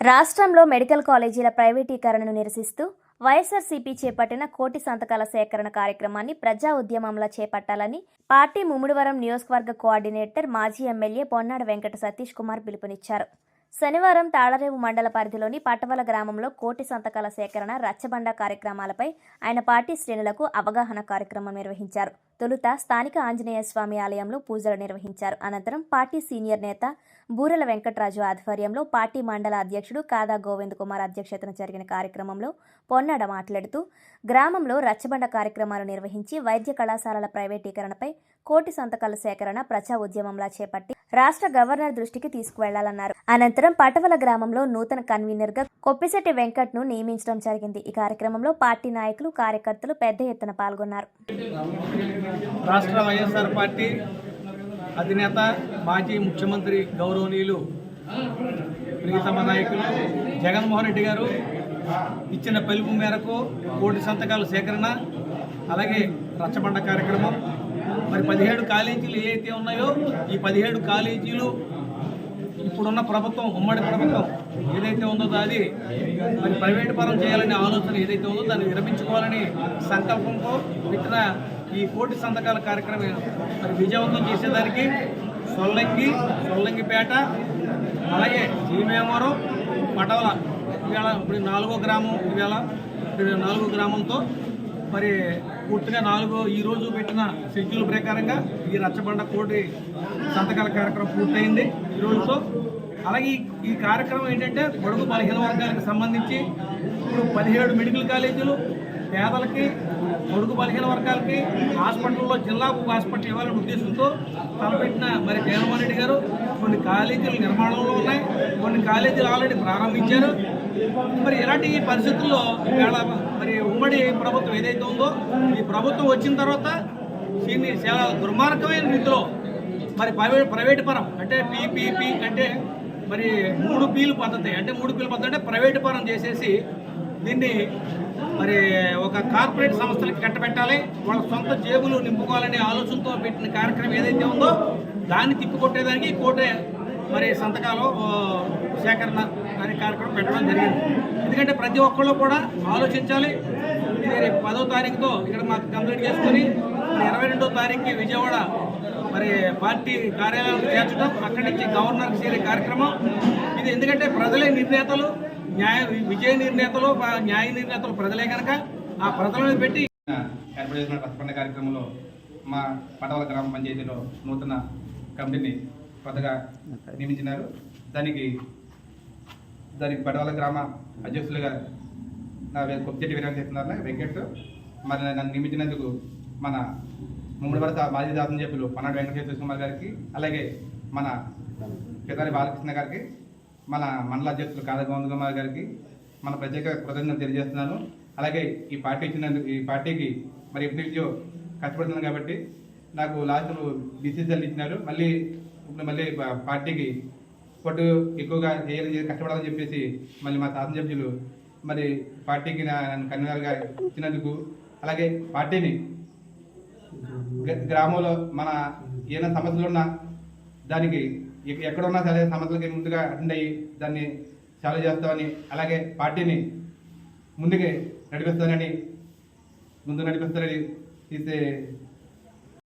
రాష్ట్రంలో మెడికల్ కాలేజీల ప్రైవేటీకరణను నిరసిస్తూ వైఎస్ఆర్సీపీ చేపట్టిన కోటి సంతకాల సేకరణ కార్యక్రమాన్ని ప్రజా ఉద్యమంలా చేపట్టాలని పార్టీ ముమ్మిడివరం నియోజకవర్గ కోఆర్డినేటర్ మాజీ ఎమ్మెల్యే పొన్నాడ వెంకట సతీష్ కుమార్ పిలుపునిచ్చారు. శనివారం తాళరేవు మండల పరిధిలోని పట్టవల గ్రామంలో కోటి సంతకాల సేకరణ రచ్చబండ కార్యక్రమాలపై ఆయన పార్టీ శ్రేణులకు అవగాహన కార్యక్రమం నిర్వహించారు. తొలుత స్థానిక ఆంజనేయ స్వామి ఆలయంలో పూజలు నిర్వహించారు. అనంతరం పార్టీ సీనియర్ నేత బూరెల వెంకట్రాజు ఆధ్వర్యంలో పార్టీ మండల అధ్యక్షుడు కాదా గోవింద్ కుమార్ అధ్యక్షతన జరిగిన కార్యక్రమంలో పొన్నాడ మాట్లాడుతూ గ్రామంలో రచ్చబండ కార్యక్రమాలు నిర్వహించి వైద్య కళాశాలల ప్రైవేటీకరణపై కోటి సంతకాల సేకరణ ప్రజా ఉద్యమంలా చేపట్టి రాష్ట్ర గవర్నర్ దృష్టికి తీసుకువెళ్ళాలన్నారు. అనంతరం పటవల గ్రామంలో నూతన కన్వీనర్గా కొప్పిశెట్టి వెంకట్ను నియమించడం జరిగింది. ఈ కార్యక్రమంలో పార్టీ నాయకులు కార్యకర్తలు పెద్ద ఎత్తున పాల్గొన్నారు. రాష్ట్ర వైఎస్ఆర్ పార్టీ అధినేత మాజీ ముఖ్యమంత్రి గౌరవనీయులు ప్రియతమ నాయకులు జగన్మోహన్ రెడ్డి గారు ఇచ్చిన పిలుపు మేరకు కోటి సంతకాల సేకరణ అలాగే రచ్చబండ కార్యక్రమం మరి పదిహేడు కాలేజీలు ఏవైతే ఉన్నాయో ఈ పదిహేడు కాలేజీలు ఇప్పుడున్న ప్రభుత్వం ఉమ్మడి ప్రభుత్వం ఏదైతే ఉందో అది మరి ప్రైవేట్ పరం చేయాలనే ఆలోచన ఏదైతే ఉందో దాన్ని విరమించుకోవాలని సంకల్పంతో పెట్టిన ఈ కోటి సంతకాల కార్యక్రమం మరి విజయవంతం చేసేదానికి సొల్లంగి సొల్లంగిపేట అలాగే జీమేమరం పటవల ఇవాళ ఇప్పుడు నాలుగో గ్రామం ఇవాళ నాలుగో గ్రామంతో మరి పూర్తిగా నాలుగో ఈ రోజు పెట్టిన షెడ్యూల్ ప్రకారంగా ఈ రచ్చబండ కోటి సంతకాల కార్యక్రమం పూర్తయింది ఈ రోజుతో. అలాగే ఈ- కార్యక్రమం ఏంటంటే బడుగు బలహీన వర్గాలకు సంబంధించి ఇప్పుడు పదిహేడు మెడికల్ కాలేజీలు పేదలకి పొడుగు బలహీన వర్గాలకి హాస్పిటల్లో జిల్లాకు హాస్పిటల్ ఇవ్వాలనే ఉద్దేశంతో తలపెట్టిన మరి జగన్మోహన్ రెడ్డి గారు కొన్ని కాలేజీలు నిర్మాణంలో ఉన్నాయి. కొన్ని కాలేజీలు ఆల్రెడీ ప్రారంభించారు. మరి ఇలాంటి పరిస్థితుల్లో ఇవాళ మరి ఉమ్మడి ప్రభుత్వం ఏదైతే ఉందో ఈ ప్రభుత్వం వచ్చిన తర్వాత దీన్ని చాలా దుర్మార్గమైన రీతిలో మరి ప్రైవేట్ ప్రైవేట్ పరం అంటే పీపీపీ అంటే మరి మూడు పీలు పద్ధతి అంటే మూడు పీలు పద్ధతి అంటే ప్రైవేట్ పరం చేసేసి దీన్ని మరి ఒక కార్పొరేట్ సంస్థలకి కట్టబెట్టాలి. వాళ్ళ సొంత జేబులు నింపుకోవాలనే ఆలోచనతో పెట్టిన కార్యక్రమం ఏదైతే ఉందో దాన్ని తిప్పికొట్టేదానికి కోటే మరి సంతకాలు సేకరణ అనే కార్యక్రమం పెట్టడం జరిగింది. ఎందుకంటే ప్రతి ఒక్కళ్ళు కూడా ఆలోచించాలి. ఇది రేపు పదో తారీఖుతో ఇక్కడ మాకు కంప్లీట్ చేసుకొని మరి ఇరవై రెండో తారీఖుకి విజయవాడ మరి పార్టీ కార్యాలయాలకు చేర్చడం అక్కడి నుంచి గవర్నర్కి చేరే కార్యక్రమం. ఇది ఎందుకంటే ప్రజలే నిర్ణేతలు న్యాయ విజయ నిర్ణేతలు న్యాయ నిర్ణేతలు ప్రజలే కనుక. ఆ ప్రజలను పెట్టి ఏర్పాటు చేసిన రసపండ కార్యక్రమంలో మా పటవల గ్రామ పంచాయతీలో నూతన కమిటీని కొత్తగా నియమించినారు. దానికి దానికి పటవల గ్రామ అధ్యక్షులుగా నా వే- కొప్పిచెట్టి వీరాజు చేస్తున్నారు వెంకట్. మరి నన్ను నియమించినందుకు మన ముమ్మడి వరస మాజీ సభ్యులు పన్నాడు వెంకటేశ్వర కుమార్ గారికి అలాగే మన పితారి బాలకృష్ణ గారికి మన మండల అధ్యక్షులు కాదా గోవింద్ కుమార్ గారికి మన ప్రత్యేక కృతజ్ఞతలు తెలియజేస్తున్నాను. అలాగే ఈ పార్టీ ఇచ్చినందుకు ఈ పార్టీకి మరి ఎప్పటి నుంచో కష్టపడుతున్నాను కాబట్టి నాకు లాస్ట్ బీసీసీఎల్ ఇచ్చినారు. మళ్ళీ ఇప్పుడు మళ్ళీ పార్టీకి పట్టు ఎక్కువగా చేయాలని కష్టపడాలని చెప్పేసి మళ్ళీ మా శాసనసభ్యులు మరి పార్టీకి నన్ను కన్వీనర్గా ఇచ్చినందుకు అలాగే పార్టీని గ్రామంలో మన ఏమైనా సమస్యలు ఉన్నా దానికి ఎక్కడున్నా సరే సమస్యలకి ముందుగా అటెండ్ అయ్యి దాన్ని సాల్వ్ చేస్తామని అలాగే పార్టీని ముందుకే నడిపిస్తానని ముందు నడిపిస్తానని తీసే